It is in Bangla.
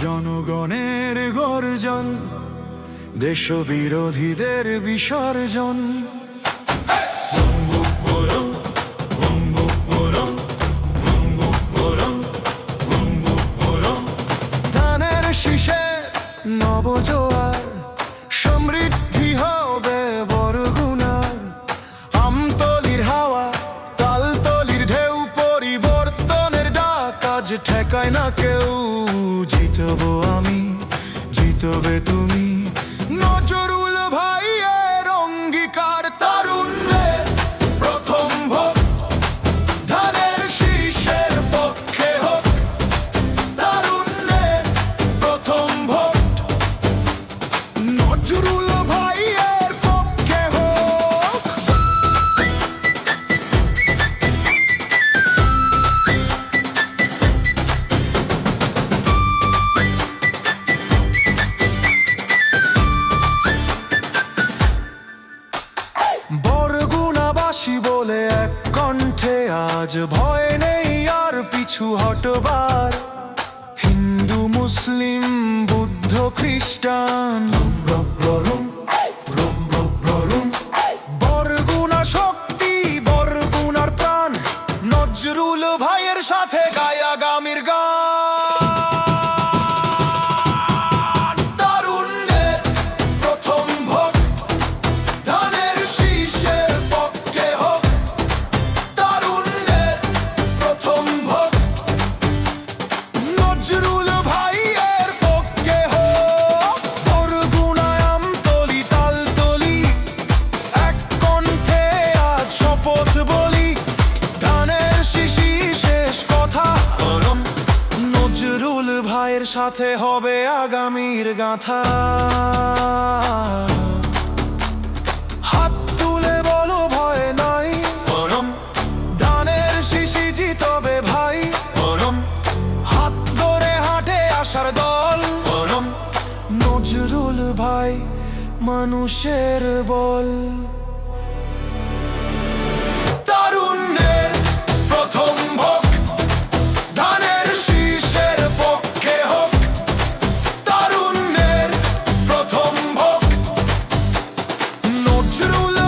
জনগণের গর্জন দেশ বিরোধীদের বিসর্জন। ধানের শীষে আজ ঠেকায় না কেউ জিতবো আমি জিতবে তুমি। আজ ভয় নেই আর পিছু হটবার। হিন্দু মুসলিম বুদ্ধ খ্রিস্টান। বরগুনা শক্তি বরগুনার প্রাণ। নজরুল ভাইয়ের সাথে গায়া গামির গান। সাথে হবে আগামীর গাথা। হাত তুলে বলো ভয় নাই। পরম দানের শিশি জিতবে ভাই। পরম হাত ধরে হাটে আসার দল। পরম নজরুল ভাই মানুষের বল। true love.